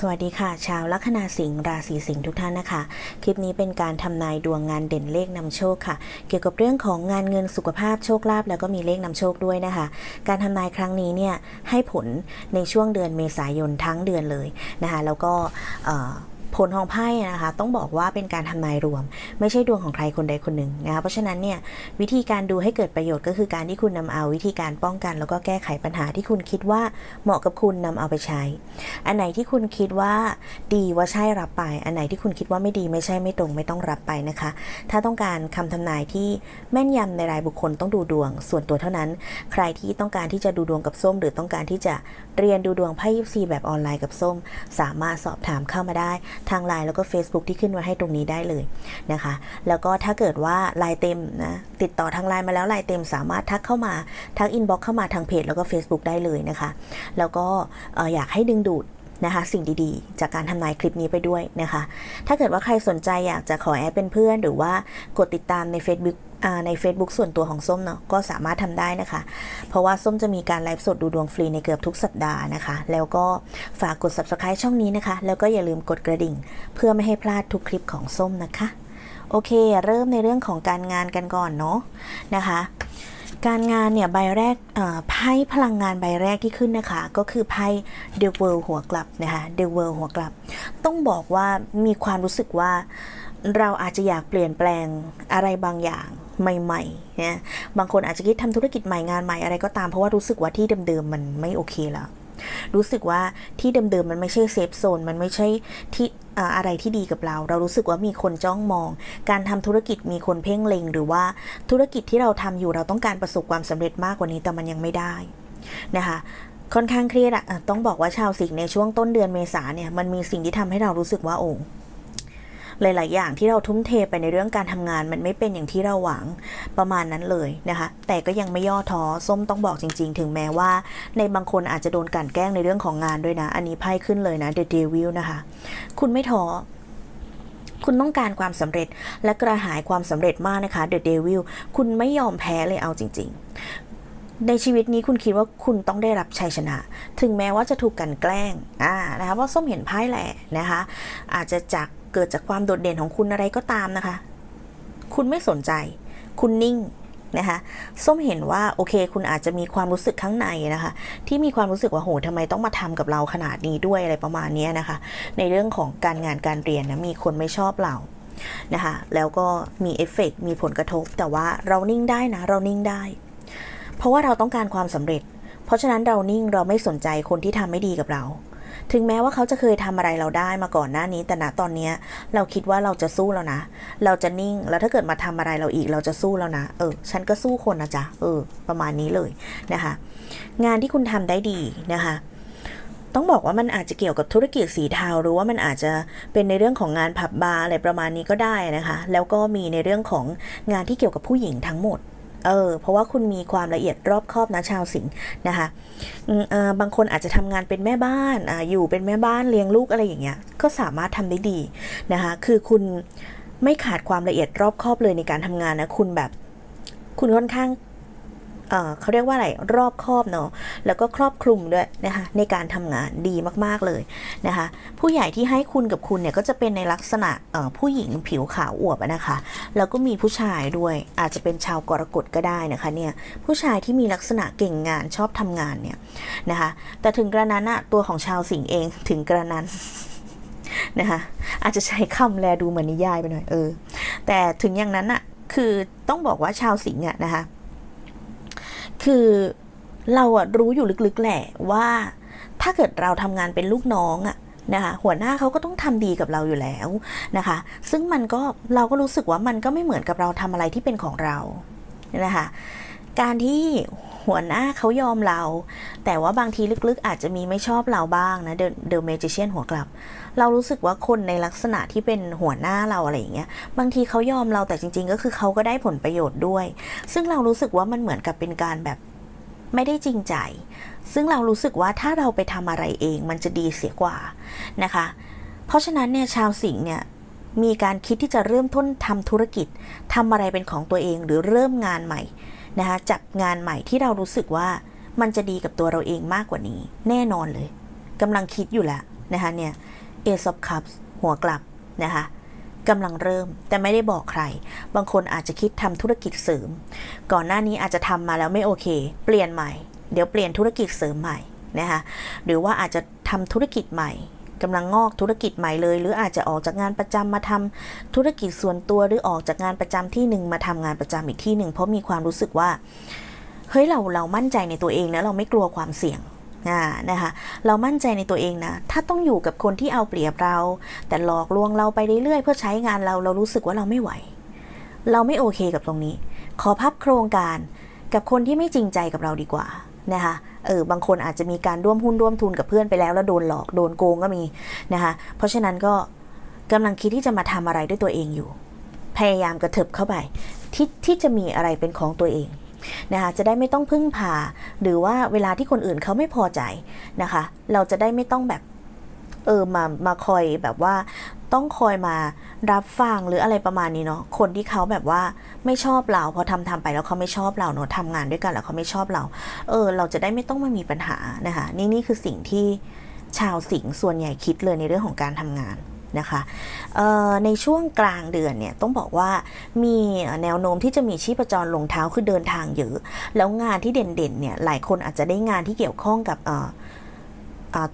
สวัสดีค่ะ ชาวลัคนาสิงห์ราศีสิงห์ทุกท่านนะคะ คลิปนี้เป็นการทำนายดวงงานเด่นเลขนำโชคค่ะ เกี่ยวกับเรื่องของงานเงินสุขภาพโชคลาภแล้วก็มีเลขนำโชคด้วยนะคะ การทำนายครั้งนี้เนี่ยให้ผลในช่วงเดือนเมษายนทั้งเดือนเลยนะคะ แล้วก็ ผลของไพ่นะคะ ต้องบอกว่าเป็นการทำนายรวม ไม่ใช่ดวงของใครคนใดคนหนึ่งนะคะเพราะฉะนั้นเนี่ยวิธีการดูให้เกิดประโยชน์ก็คือการที่คุณนำเอาวิธีการป้องกัน แล้วก็แก้ไขปัญหาที่คุณคิดว่าเหมาะกับคุณนำเอาไปใช้ อันไหนที่คุณคิดว่าดีว่าใช่รับไป อันไหนที่คุณคิดว่าไม่ดีไม่ใช่ไม่ตรงไม่ต้องรับไปนะคะ ถ้าต้องการคำทำนายที่แม่นยำในรายบุคคลต้องดูดวง ส่วนตัวเท่านั้น ใครที่ต้องการที่จะดูดวงกับส้ม หรือต้องการที่จะเรียนดูดวงไพ่ยิปซีแบบออนไลน์กับส้ม สามารถสอบถามเข้ามาได้ทางไลน์แล้วก็ Facebook ที่ขึ้นไว้ให้ตรงนี้ได้เลยนะคะ แล้วก็ถ้าเกิดว่าลายเต็มนะติดต่อทางไลน์มาแล้วลายเต็มสามารถทักเข้ามาทักอินบ็อกเข้ามาทางเพจแล้วก็ Facebook ได้เลยนะคะ แล้วก็เอ่ออยากให้ดึงดูด นะคะสิ่งดีๆ จากการทำนายคลิปนี้ไปด้วยนะคะ ถ้าเกิดว่าใครสนใจอยากจะขอแอดเป็นเพื่อน หรือว่ากดติดตามใน Facebook ใน Facebook ส่วนตัวของส้มเนาะก็สามารถทำได้นะคะ เพราะว่าส้มจะมีการไลฟ์สดดูดวงฟรีในเกือบทุกสัปดาห์นะคะ แล้วก็ฝากกด subscribe ช่องนี้นะคะ แล้วก็อย่าลืมกดกระดิ่ง เพื่อไม่ให้พลาดทุกคลิปของส้มนะคะ โอเค เริ่มในเรื่องของการงานกันก่อนเนาะนะคะ การงานเนี่ยใบแรกไพ่พลังงานใบแรกที่ขึ้นนะคะ ก็คือไพ่ The World หัวกลับนะคะ The World หัวกลับ ต้องบอกว่ามีความรู้สึกว่าเราอาจจะอยากเปลี่ยนแปลงอะไรบางอย่างใหม่ๆนะบางคนอาจจะคิดทำธุรกิจใหม่งานใหม่อะไรก็ตามเพราะว่ารู้สึกว่าที่เดิมๆมันไม่โอเคแล้ว รู้สึกว่าที่เดิมๆมันไม่ใช่เซฟโซน มันไม่ใช่ที่อะไรที่ดีกับเรา เรารู้สึกว่ามีคนจ้องมอง การทำธุรกิจมีคนเพ่งเล็ง หรือว่าธุรกิจที่เราทำอยู่เราต้องการประสบความสำเร็จมากกว่านี้แต่มันยังไม่ได้นะคะค่อนข้างเครียดอะอะต้องบอกว่าชาวสิงห์ในช่วงต้นเดือนเมษาเนี่ยมันมีสิ่งที่ทำให้เรารู้สึกว่าโอ้ หลาย ๆ อย่างที่เราทุ่มเทไปในเรื่องการทำงานมันไม่เป็นอย่างที่เราหวังประมาณนั้นเลยนะคะ แต่ก็ยังไม่ย่อท้อส้มต้องบอกจริง ๆ ถึงแม้ว่า ในบางคนอาจจะโดนกลันแกล้งในเรื่องของงานด้วยนะ อันนี้ไพ่ขึ้นเลยนะ The Devil นะคะ คุณไม่ท้อคุณต้องการความสำเร็จและกระหายความสำเร็จมากนะคะ The Devil คุณไม่ยอมแพ้เลยเอาจริง ๆ ในชีวิตนี้คุณคิดว่าคุณต้องได้รับชัยชนะ ถึงแม้ว่าจะถูกกันแกล้งอ่านะคะเพราะส้มเห็นไพ่แหละนะคะ อาจจะจาก เกิดจากความโดดเด่นของคุณอะไรก็ตามนะคะ คุณไม่สนใจ คุณนิ่งนะคะส้มเห็นว่าโอเค คุณอาจจะมีความรู้สึกข้างในนะคะ ที่มีความรู้สึกว่าโหทำไมต้องมาทำกับเราขนาดนี้ด้วยอะไรประมาณนี้นะคะ ในเรื่องของการงานการเรียนนะมีคนไม่ชอบเรานะคะ แล้วก็มีเอฟเฟกต์มีผลกระทบ แต่ว่าเรานิ่งได้นะ เรานิ่งได้ เพราะว่าเราต้องการความสำเร็จ เพราะฉะนั้นเรานิ่งเราไม่สนใจคนที่ทำไม่ดีกับเรา ถึงแม้ว่าเขาจะเคยทำอะไรเราได้มาก่อนหน้านี้ แต่ณตอนเนี้ยเราคิดว่าเราจะสู้แล้วนะ เราจะนิ่งแล้วถ้าเกิดมาทำอะไรเราอีกเราจะสู้แล้วนะ เออ ฉันก็สู้คนนะจ๊ะเออ ประมาณนี้เลยนะคะ งานที่คุณทำได้ดีนะคะต้องบอกว่ามันอาจจะเกี่ยวกับธุรกิจสีเทาหรือว่ามันอาจจะเป็นในเรื่องของงานผับบาร์อะไรประมาณนี้ก็ได้นะคะ แล้วก็มีในเรื่องของงานที่เกี่ยวกับผู้หญิงทั้งหมด เออเพราะว่าคุณมีความละเอียดรอบคอบนะชาวสิงห์นะคะบางคนอาจจะทำงานเป็นแม่บ้านออยู่เป็นแม่บ้านเลี้ยงลูกอะไรอย่างเงี้ยก็สามารถทำได้ดีนะคะคือคุณไม่ขาดความละเอียดรอบคอบเลยในการทำงานนะคุณแบบ คุณค่อนข้าง เขาเรียกว่าอะไรรอบครอบเนาะแล้วก็ครอบคลุมด้วยนะคะในการทำงานดีมากๆเลยนะคะผู้ใหญ่ที่ให้คุณกับคุณเนี่ยก็จะเป็นในลักษณะผู้หญิงผิวขาวอวบนะคะแล้วก็มีผู้ชายด้วยอาจจะเป็นชาวกรกฎก็ได้นะคะเนี่ยผู้ชายที่มีลักษณะเก่งงานชอบทำงานเนี่ยนะคะแต่ถึงกระนั้นอะตัวของชาวสิงห์เองถึงกระนั้นนะคะอาจจะใช้คำแลดูเหมือนนิยายไปหน่อยเออแต่ถึงอย่างนั้นอะคือต้องบอกว่าชาวสิงห์อะนะคะ คือเราอะรู้อยู่ลึกๆแหละว่า ถ้าเกิดเราทำงานเป็นลูกน้องอะนะคะหัวหน้าเขาก็ต้องทำดีกับเราอยู่แล้วนะคะ ซึ่งมันก็เราก็รู้สึกว่ามันก็ไม่เหมือนกับเราทำอะไรที่เป็นของเรานะคะ การที่หัวหน้าเขายอมเรา แต่ว่าบางทีลึกๆ อาจจะมีไม่ชอบเราบ้างนะเดอะเดอะเมจิเชียนหัวกลับ เรารู้สึกว่าคนในลักษณะที่เป็นหัวหน้าเราอะไรอย่างเงี้ยบางทีเขายอมเราแต่จริง ๆ ก็คือเขาก็ได้ผลประโยชน์ด้วย ซึ่งเรารู้สึกว่ามันเหมือนกับเป็นการแบบไม่ได้จริงใจ ซึ่งเรารู้สึกว่าถ้าเราไปทำอะไรเองมันจะดีเสียกว่านะคะ เพราะฉะนั้นเนี่ยชาวสิงห์เนี่ยมีการคิดที่จะเริ่มต้นทำธุรกิจทำอะไรเป็นของตัวเองหรือเริ่มงานใหม่ นะคะจับงานใหม่ที่เรารู้สึกว่ามันจะดีกับตัวเราเองมากกว่านี้ แน่นอนเลยกำลังคิดอยู่แล้วนะคะเนี่ย Ace of Cups หัวกลับนะคะกำลังเริ่มแต่ไม่ได้บอกใคร บางคนอาจจะคิดทำธุรกิจเสริม ก่อนหน้านี้อาจจะทำมาแล้วไม่โอเค เปลี่ยนใหม่ เดี๋ยวเปลี่ยนธุรกิจเสริมใหม่นะคะหรือว่าอาจจะทำธุรกิจใหม่ กำลังงอกธุรกิจใหม่เลย หรืออาจจะออกจากงานประจำมาทำธุรกิจส่วนตัวหรือออกจากงานประจำที่หนึ่งมาทำงานประจำอีกที่หนึ่งเพราะมีความรู้สึกว่าเฮ้ยเราเรามั่นใจในตัวเองนะเราไม่กลัวความเสี่ยงอ่านะคะเรามั่นใจในตัวเองนะ ถ้าต้องอยู่กับคนที่เอาเปรียบเรา แต่หลอกลวงเราไปเรื่อยๆเพื่อใช้งานเราเรารู้สึกว่าเราไม่ไหว เราไม่โอเคกับตรงนี้ ขอพับโครงการกับคนที่ไม่จริงใจกับเราดีกว่า นะคะเออบางคนอาจจะมีการร่วมหุ้นร่วมทุนกับเพื่อนไปแล้วแล้วโดนหลอกโดนโกงก็มีนะคะเพราะฉะนั้นก็กำลังคิดที่จะมาทำอะไรด้วยตัวเองอยู่ พยายามกระเถิบเข้าไปที่ที่จะมีอะไรเป็นของตัวเองนะคะจะได้ไม่ต้องพึ่งพา หรือว่าเวลาที่คนอื่นเขาไม่พอใจนะคะ เราจะได้ไม่ต้องแบบเออมามาคอยแบบว่า ต้องคอยมารับฟังหรืออะไรประมาณนี้เนาะคนที่เขาแบบว่าไม่ชอบเราพอทำทำไปแล้วเขาไม่ชอบเราเนาะทำงานด้วยกันแล้วเขาไม่ชอบเรา เออ เราจะได้ไม่ต้องมามีปัญหานะคะนี่นี่คือสิ่งที่ชาวสิงห์ส่วนใหญ่คิดเลยในเรื่องของการทำงานนะคะออในช่วงกลางเดือนเนี่ยต้องบอกว่ามีแนวโน้มที่จะมีชีพจรลงเท้าคือเดินทางเยอะ แล้วงานที่เด่นๆเนี่ยหลายคนอาจจะได้งานที่เกี่ยวข้องกับออ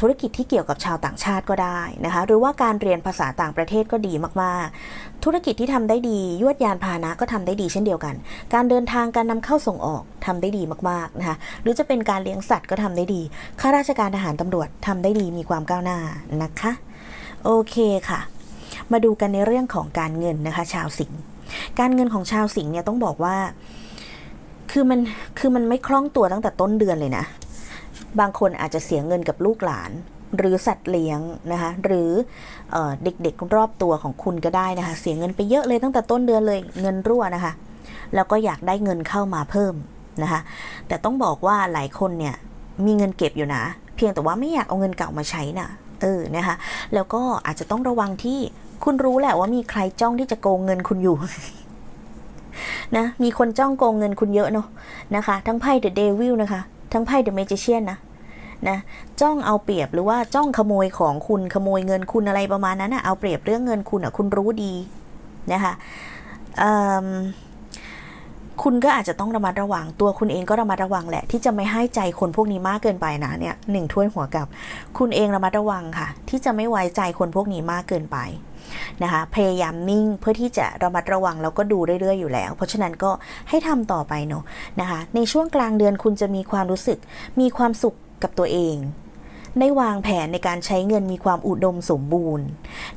ธุรกิจที่เกี่ยวกับชาวต่างชาติก็ได้นะคะ หรือว่าการเรียนภาษาต่างประเทศก็ดีมากๆ ธุรกิจที่ทำได้ดียวดยานพาหนะก็ทำได้ดีเช่นเดียวกัน การเดินทางการนำเข้าส่งออกทำได้ดีมากๆนะคะ หรือจะเป็นการเลี้ยงสัตว์ก็ทำได้ดี ข้าราชการทหารตำรวจทำได้ดีมีความก้าวหน้านะคะ โอเคค่ะ มาดูกันในเรื่องของการเงินนะคะ ชาวสิงห์การเงินของชาวสิงห์เนี่ยต้องบอกว่า คือมันคือมันไม่คล่องตัวตั้งแต่ต้นเดือนเลยนะ บางคนอาจจะเสียเงินกับลูกหลาน หรือสัตว์เลี้ยงนะคะหรือเออเด็กๆรอบตัวของคุณก็ได้นะคะ เสียเงินไปเยอะเลยตั้งแต่ต้นเดือนเลยเงินรั่วนะคะ แล้วก็อยากได้เงินเข้ามาเพิ่มนะคะ แต่ต้องบอกว่าหลายคนเนี่ยมีเงินเก็บอยู่นะ เพียงแต่ว่าไม่อยากเอาเงินเก่ามาใช้นะเออนะคะแล้วก็อาจจะต้องระวังที่คุณรู้แหละว่ามีใครจ้องที่จะโกงเงินคุณอยู่นะมีคนจ้องโกงเงินคุณเยอะเนาะนะคะ ทั้งไพ่เดอะเดวิลนะคะ ทั้งไพ่เดอะเมจิเชียนนะนะจ้องเอาเปรียบหรือว่าจ้องขโมยของคุณขโมยเงินคุณอะไรประมาณนั้นนะเอาเปรียบเรื่องเงินคุณอะคุณรู้ดีนะคะคุณก็อาจจะต้องระมัดระวังตัวคุณเองก็ระมัดระวังแหละ ที่จะไม่ให้ใจคนพวกนี้มากเกินไปนะเนี่ยหนึ่งถ้วยหัวกับ คุณเองระมัดระวังค่ะ ที่จะไม่ไว้ใจคนพวกนี้มากเกินไป นะคะ พยายามนิ่งเพื่อที่จะระมัดระวังแล้วก็ดูเรื่อยๆอยู่แล้ว เพราะฉะนั้นก็ให้ทำต่อไปเนาะนะคะ ในช่วงกลางเดือนคุณจะมีความรู้สึกมีความสุขกับตัวเองได้วางแผนในการใช้เงินมีความอุดมสมบูรณ์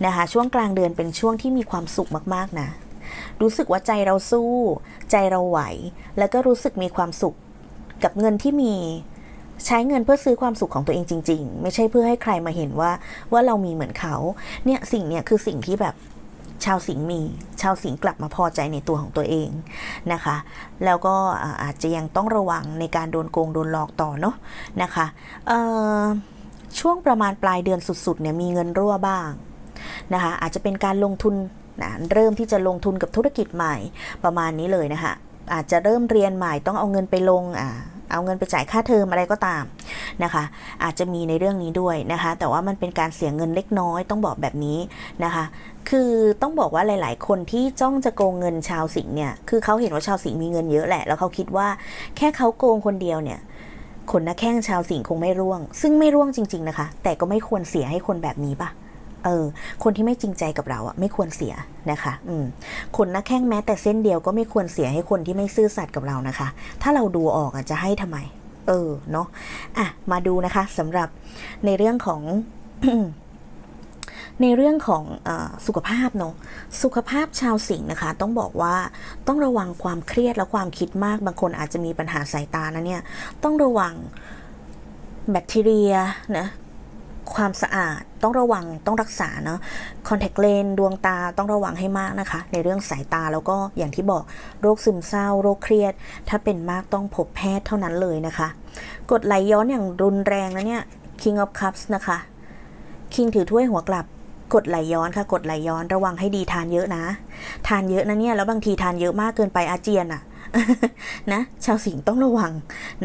นะคะ ช่วงกลางเดือนเป็นช่วงที่มีความสุขมากๆนะรู้สึกว่าใจเราสู้ ใจเราไหว แล้วก็รู้สึกมีความสุขกับเงินที่มี ใช้เงินเพื่อซื้อความสุขของตัวเองจริง ๆ ไม่ใช่เพื่อให้ใครมาเห็นว่าว่าเรามีเหมือนเขา เนี่ยสิ่งเนี่ยคือสิ่งที่แบบชาวสิงห์มี ชาวสิงห์กลับมาพอใจในตัวของตัวเองนะคะ แล้วก็อาจจะยังต้องระวังในการโดนโกงโดนหลอกต่อเนาะนะคะช่วงประมาณปลายเดือนสุดๆเนี่ยมีเงินรั่วบ้างนะคะ อาจจะเป็นการลงทุนนะเริ่มที่จะลงทุนกับธุรกิจใหม่ประมาณนี้เลยนะคะอาจจะเริ่มเรียนใหม่ต้องเอาเงินไปลงอ่า เอาเงินไปจ่ายค่าเทอมอะไรก็ตามนะคะ อาจจะมีในเรื่องนี้ด้วยนะคะ แต่ว่ามันเป็นการเสียเงินเล็กน้อยต้องบอกแบบนี้นะคะ คือต้องบอกว่าหลาย ๆ คนที่จ้องจะโกงเงินชาวสิงห์เนี่ย คือเขาเห็นว่าชาวสิงห์มีเงินเยอะแหละ แล้วเขาคิดว่าแค่เขาโกงคนเดียวเนี่ยคนน้าแข้งชาวสิงห์คงไม่ร่วง ซึ่งไม่ร่วงจริง ๆ นะคะ แต่ก็ไม่ควรเสียให้คนแบบนี้ปะ เออ คนที่ไม่จริงใจกับเราอะไม่ควรเสียนะคะ อืมคนน้าแข้งแม้แต่เส้นเดียวก็ไม่ควรเสียให้คนที่ไม่ซื่อสัตย์กับเรานะคะ ถ้าเราดูออกอะจะให้ทำไม เออ เนาะอะ มาดูนะคะสำหรับในเรื่องของในเรื่องของอสุขภาพเนาะสุขภาพชาวสิงห์นะคะ ต้องบอกว่าต้องระวังความเครียดและความคิดมาก บางคนอาจจะมีปัญหาสายตานะเนี่ย ต้องระวังแบคทีเรียนะ ความสะอาดต้องระวังต้องรักษาเนาะคอนแทคเลนดวงตาต้องระวังให้มากนะคะ ในเรื่องสายตาแล้วก็อย่างที่บอกโรคซึมเศร้า โรคเครียด ถ้าเป็นมากต้องพบแพทย์เท่านั้นเลยนะคะ กดไหลย้อนอย่างรุนแรงนะเนี่ย King of Cups นะคะ King ถือถ้วยหัวกลับกดไหลย้อนค่ะกดไหลย้อนระวังให้ดีทานเยอะนะ ทานเยอะนะเนี่ยแล้วบางทีทานเยอะมากเกินไปอาเจียนอะนะชาวสิงห์ต้องระวัง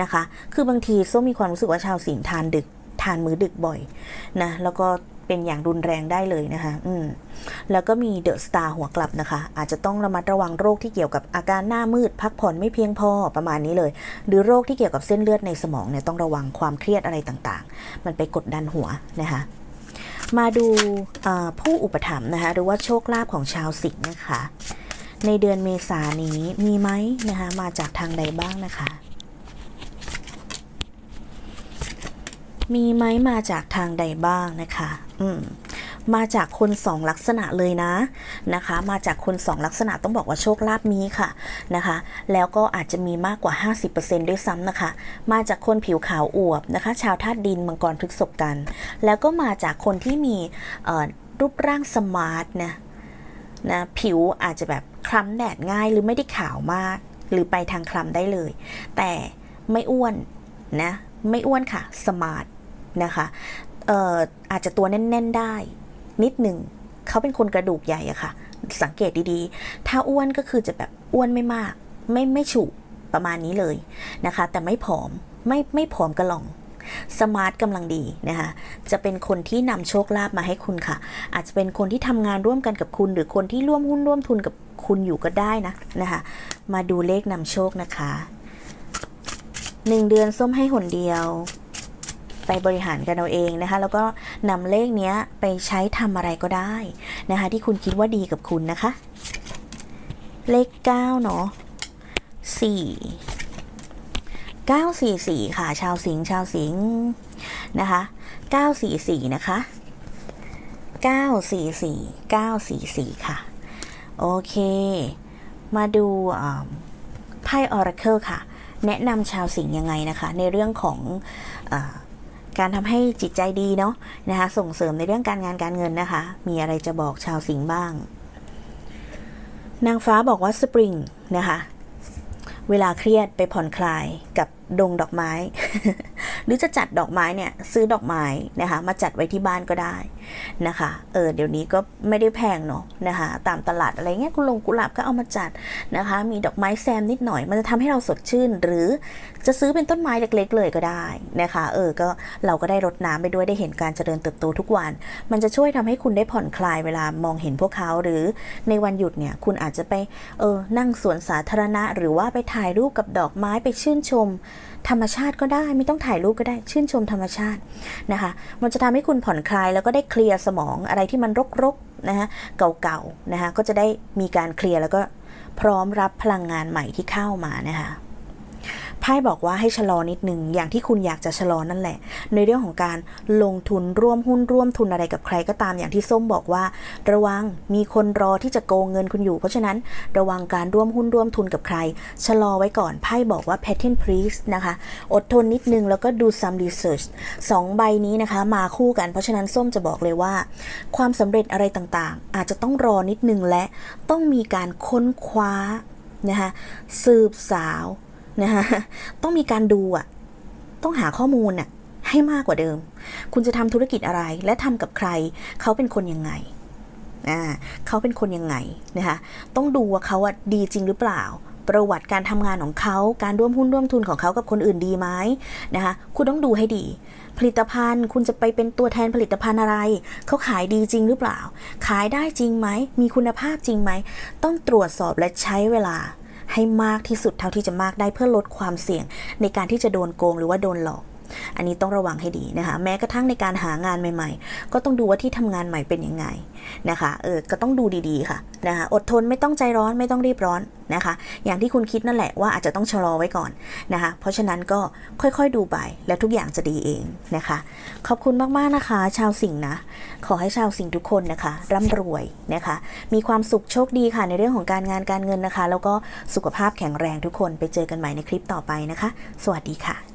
นะคะ คือบางทีส้มมีความรู้สึกว่าชาวสิงห์ทานดึก ทานมื้อดึกบ่อยนะแล้วก็เป็นอย่างรุนแรงได้เลยนะคะ อืม แล้วก็มีเดอะสตาร์หัวกลับนะคะ อาจจะต้องระมัดระวังโรคที่เกี่ยวกับอาการหน้ามืด พักผ่อนไม่เพียงพอประมาณนี้เลย หรือโรคที่เกี่ยวกับเส้นเลือดในสมองเนี่ยต้องระวังความเครียดอะไรต่างๆ มันไปกดดันหัวนะคะ มาดูผู้อุปถัมภ์นะคะ หรือว่าโชคลาภของชาวสิงห์นะคะ ในเดือนเมษายนนี้มีไหมนะคะ มาจากทางใดบ้างนะคะ มีไหมมาจากทางใดบ้างนะคะ อืมมาจากคนสองลักษณะเลยนะนะคะ มาจากคนสองลักษณะต้องบอกว่าโชคลาภมีค่ะนะคะ แล้วก็อาจจะมีมากกว่า 50%ด้วยซ้ำนะคะ มาจากคนผิวขาวอวบนะคะ ชาวธาตุดินมังกรพฤษภกัน แล้วก็มาจากคนที่มีรูปร่างสมาร์ทนะนะผิวอาจจะแบบคล้ำแดดง่ายหรือไม่ได้ขาวมาก หรือไปทางคล้ำได้เลย แต่ไม่อ้วนนะไม่อ้วนค่ะสมาร์ท นะคะอออาจจะตัวแน่น ๆ ได้นิดหนึ่งเขาเป็นคนกระดูกใหญ่อะค่ะ สังเกตดีๆ ถ้าอ้วนก็คือจะแบบอ้วนไม่มาก ไม่ไม่ฉุประมาณนี้เลยนะคะ แต่ไม่ผอมไม่ไม่ผอมกระหล่องสมาร์ทกำลังดีนะคะ จะเป็นคนที่นำโชคลาภมาให้คุณค่ะ อาจจะเป็นคนที่ทำงานร่วมกันกับคุณ หรือคนที่ร่วมหุ้นร่วมทุนกับคุณอยู่ก็ได้นะนะคะ มาดูเลขนำโชคนะคะหนึ่งเดือนส้มให้หนเดียว ไปบริหารกันเอาเองนะคะ แล้วก็นำเลขเนี้ยไปใช้ทำอะไรก็ได้นะคะ ที่คุณคิดว่าดีกับคุณนะคะ เลข 9 เนาะ4 944 ค่ะ ชาวสิงห์ชาวสิงห์นะคะ 944 นะคะ 944 944 ค่ะ โอเค มาดูอ่าไพ่ Oracle ค่ะ แนะนำชาวสิงห์ยังไงนะคะ ในเรื่องของอ การทำให้จิตใจดีเนาะนะคะ ส่งเสริมในเรื่องการงานการเงินนะคะ มีอะไรจะบอกชาวสิงห์บ้าง นางฟ้าบอกว่าสปริงนะคะ เวลาเครียดไปผ่อนคลายกับดงดอกไม้ หรือจะจัดดอกไม้เนี่ย ซื้อดอกไม้นะคะ มาจัดไว้ที่บ้านก็ได้ นะคะ เออเดี๋ยวนี้ก็ไม่ได้แพงเนาะนะคะ ตามตลาดอะไรเงี้ยกุหลงกุหลาบก็เอามาจัดนะคะ มีดอกไม้แซมนิดหน่อย มันจะทำให้เราสดชื่น หรือจะซื้อเป็นต้นไม้เล็กๆเลยก็ได้นะคะ เออก็เราก็ได้รดน้ำไปด้วยได้เห็นการเจริญเติบโตทุกวัน มันจะช่วยทำให้คุณได้ผ่อนคลายเวลามองเห็นพวกเขา หรือในวันหยุดเนี่ยคุณอาจจะไปเออนั่งสวนสาธารณะ หรือว่าไปถ่ายรูปกับดอกไม้ไปชื่นชมธรรมชาติก็ได้ ไม่ต้องถ่ายรูปก็ได้ชื่นชมธรรมชาตินะคะ มันจะทำให้คุณผ่อนคลายแล้วก็ได้คลลียร์สมองอะไรที่มันรกๆนะคะเก่าๆนะคะก็จะได้มีการเคลียร์แล้วก็พร้อมรับพลังงานใหม่ที่เข้ามานะคะ ไพ่บอกว่าให้ชะลอนิดนึงอย่างที่คุณอยากจะชะลอนั่นแหละ ในเรื่องของการลงทุนร่วมหุ้นร่วมทุนอะไรกับใครก็ตามอย่างที่ส้มบอกว่า ระวังมีคนรอที่จะโกงเงินคุณอยู่ เพราะฉะนั้นระวังการร่วมหุ้นร่วมทุนกับใคร ชะลอไว้ก่อนไพ่บอกว่า pattern priest นะคะ อดทนนิดนึงแล้วก็ดู some research สองใบนี้นะคะมาคู่กัน เพราะฉะนั้นส้มจะบอกเลยว่า ความสำเร็จอะไรต่างๆ อาจจะต้องรอนิดนึงและต้องมีการค้นคว้านะคะสืบสาว นะคะต้องมีการดูอะ ต้องหาข้อมูลน่ะ ให้มากกว่าเดิม คุณจะทำธุรกิจอะไรและทำกับใคร เขาเป็นคนยังไงอ่าเขาเป็นคนยังไงนะคะต้องดูว่าเขาอะดีจริงหรือเปล่า ประวัติการทำงานของเขาการร่วมหุ้นร่วมทุนของเขากับคนอื่นดีไหมนะคะคุณต้องดูให้ดี ผลิตภัณฑ์ คุณจะไปเป็นตัวแทนผลิตภัณฑ์อะไร เขาขายดีจริงหรือเปล่า ขายได้จริงไหมมีคุณภาพจริงไหมต้องตรวจสอบและใช้เวลา ให้มากที่สุดเท่าที่จะมากได้เพื่อลดความเสี่ยงในการที่จะโดนโกงหรือว่าโดนหลอก อันนี้ต้องระวังให้ดีนะคะ แม้กระทั่งในการหางานใหม่ ๆ ก็ต้องดูว่าที่ทำงานใหม่เป็นยังไงนะคะ เออ ก็ต้องดูดีๆค่ะนะคะ อดทนไม่ต้องใจร้อนไม่ต้องรีบร้อนนะคะ อย่างที่คุณคิดนั่นแหละว่าอาจจะต้องชะลอไว้ก่อนนะคะ เพราะฉะนั้นก็ค่อยๆดูไปแล้วทุกอย่างจะดีเองนะคะ ขอบคุณมากๆนะคะ ชาวสิงห์นะ ขอให้ชาวสิงห์ทุกคนนะคะร่ำรวยนะคะ มีความสุขโชคดีค่ะในเรื่องของการงานการเงินนะคะ แล้วก็สุขภาพแข็งแรงทุกคนไปเจอกันใหม่ในคลิปต่อไปนะคะ สวัสดีค่ะ